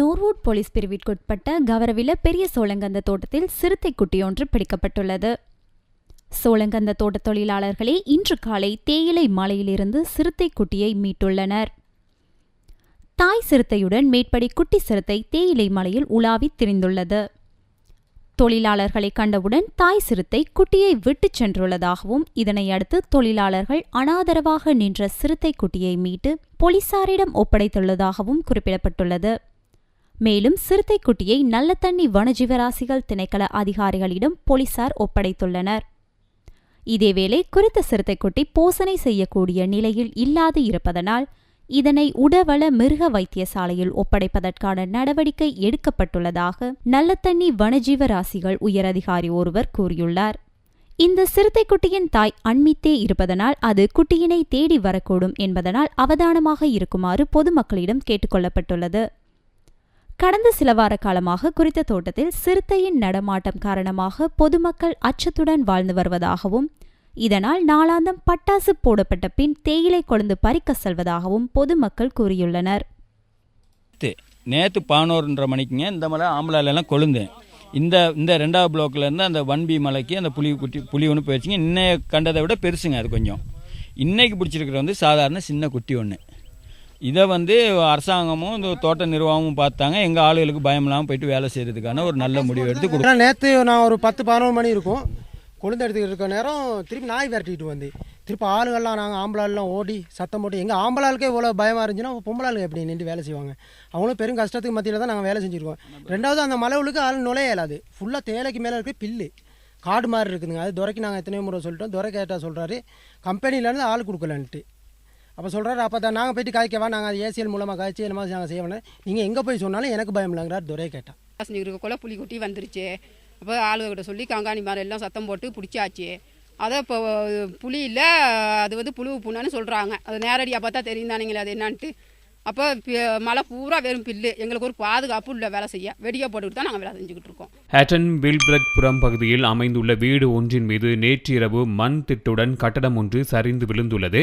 Norwood police பிரிவிற்குட்பட்ட கவரவில பெரிய சோளங்கந்த தோட்டத்தில் சிறுத்தை குட்டியொன்று பிடிக்கப்பட்டுள்ளது. சோளங்கந்த தோட்ட தொழிலாளர்களே இன்று காலை தேயிலை மலையிலிருந்து சிறுத்தை குட்டியை மீட்டுள்ளனர். தாய் சிறுத்தையுடன் மேற்படி குட்டி சிறுத்தை தேயிலை மலையில் உலாவித் திரிந்துள்ளது. தொழிலாளர்களை கண்டவுடன் தாய் சிறுத்தை குட்டியை விட்டுச் சென்றுள்ளதாகவும் இதனை அடுத்து தொழிலாளர்கள் அனாதரவாக நின்ற சிறுத்தை குட்டியை மீட்டு போலீசாரிடம் ஒப்படைத்துள்ளதாகவும் குறிப்பிடப்பட்டுள்ளது. மேலும் சிறுத்தை குட்டியை வனஜீவராசிகள் திணைக்கள அதிகாரிகளிடம் போலீசார் ஒப்படைத்துள்ளனர். இதேவேளை குறித்த சிறுத்தைக்குட்டி போசனை செய்யக்கூடிய நிலையில் இல்லாது இருப்பதனால் இதனை உடவள மிருக வைத்தியசாலையில் ஒப்படைப்பதற்கான நடவடிக்கை எடுக்கப்பட்டுள்ளதாக நல்லத்தண்ணி வனஜீவராசிகள் உயரதிகாரி ஒருவர் கூறியுள்ளார். இந்த சிறுத்தைக்குட்டியின் தாய் அண்மித்தே இருப்பதனால் அது குட்டியினை தேடி வரக்கூடும் என்பதனால் அவதானமாக இருக்குமாறு பொதுமக்களிடம் கேட்டுக்கொள்ளப்பட்டுள்ளது கடந்த சில வார காலமாக குறித்த தோட்டத்தில் சிறுத்தையின் நடமாட்டம் காரணமாக பொதுமக்கள் அச்சத்துடன் வாழ்ந்து வருவதாகவும் இதனால் நாளாந்தம் பட்டாசு போடப்பட்ட பின் தேயிலை கொழுந்து பறிக்க செல்வதாகவும் பொதுமக்கள் கூறியுள்ளனர். நேற்று நேற்று பதினோருன்ற மணிக்குங்க இந்த மலை ஆம்பளாலெல்லாம் கொழுந்தேன். இந்த இந்த ரெண்டாவது பிளாக்லேருந்து அந்த வன்பி மலைக்கு அந்த புலி குட்டி புலி ஒன்று போயிடுச்சுங்க. இன்னைய கண்டதை விட பெருசுங்க அது கொஞ்சம். இன்னைக்கு பிடிச்சிருக்கிற வந்து சாதாரண சின்ன குட்டி ஒன்று இதை வந்து அரசாங்கமும் இந்த தோட்ட நிர்வாகமும் பார்த்தாங்க. எங்கள் ஆளுகளுக்கு பயம் இல்லாமல் போயிட்டு வேலை செய்கிறதுக்கான ஒரு நல்ல முடிவு எடுத்து கொடுத்தாங்க நேற்று நான் ஒரு பத்து பதினொரு மணி இருக்கும். கொழுந்து எடுத்துக்கிட்டு இருக்க நேரம் திருப்பி நாய் விரட்டிட்டு வந்து. திருப்பி ஆளுகள்லாம் நாங்கள் ஆம்பளாலாம் ஓடி சத்தம் போட்டு எங்கள் ஆம்பளாளுக்கே இவ்வளோ பயமாக இருந்துச்சுன்னா பொம்பளாளுக்கு எப்படி நின்று வேலை செய்வாங்க? அவங்களும் பெரும் கஷ்டத்துக்கு மத்தியில் தான் நாங்கள் வேலை செஞ்சுருக்கோம். ரெண்டாவது அந்த மலைவுளுக்கு ஆள் நுழைய இயலாது. ஃபுல்லாக தேலைக்கு மேலே இருக்குது பில்லு. காடு மாதிரி இருக்குதுங்க. அது துறைக்கு நாங்கள் எத்தனையோ முறை சொல்லிட்டோம். துறை கேட்டால் சொல்கிறாரு கம்பெனிலேருந்து ஆள் கொடுக்கலன்ட்டு. அப்போ சொல்கிறாரு அப்போ தான் நாங்கள் போயிட்டு காய்க்கவா நாங்கள் அது ஏசிஎல் மூலமாக காய்ச்சி என்ன மாதிரி நாங்கள் செய்யணும் நீங்கள் எங்கே போய் சொன்னாலும் எனக்கு பயம் இல்லைங்கிறார் துரை கேட்டான் இருக்கக்குள்ள புலி குட்டி வந்துருச்சு. அப்போ ஆளுகிட்ட சொல்லி கங்காணி மரம் எல்லாம் சத்தம் போட்டு பிடிச்சாச்சு. அதை இப்போ இல்லை அது வந்து புழு புண்ணான்னு சொல்கிறாங்க அது நேரடியாக பார்த்தா தெரியும் தானுங்களே அது என்னான்ட்டு. அப்போ மலை பூரா வெறும் பில்லு. எங்களுக்கு ஒரு பாதுகாப்பு இல்லை வேலை செய்ய. வெடியை போட்டுக்கிட்டு தான் நாங்கள் வேலை செஞ்சுக்கிட்டு இருக்கோம். ஹேட்டன் வில்பிரட் புறம் பகுதியில் அமைந்துள்ள வீடு ஒன்றின் மீது நேற்றிரவு மண் திட்டுடன் கட்டடம் ஒன்று சரிந்து விழுந்துள்ளது.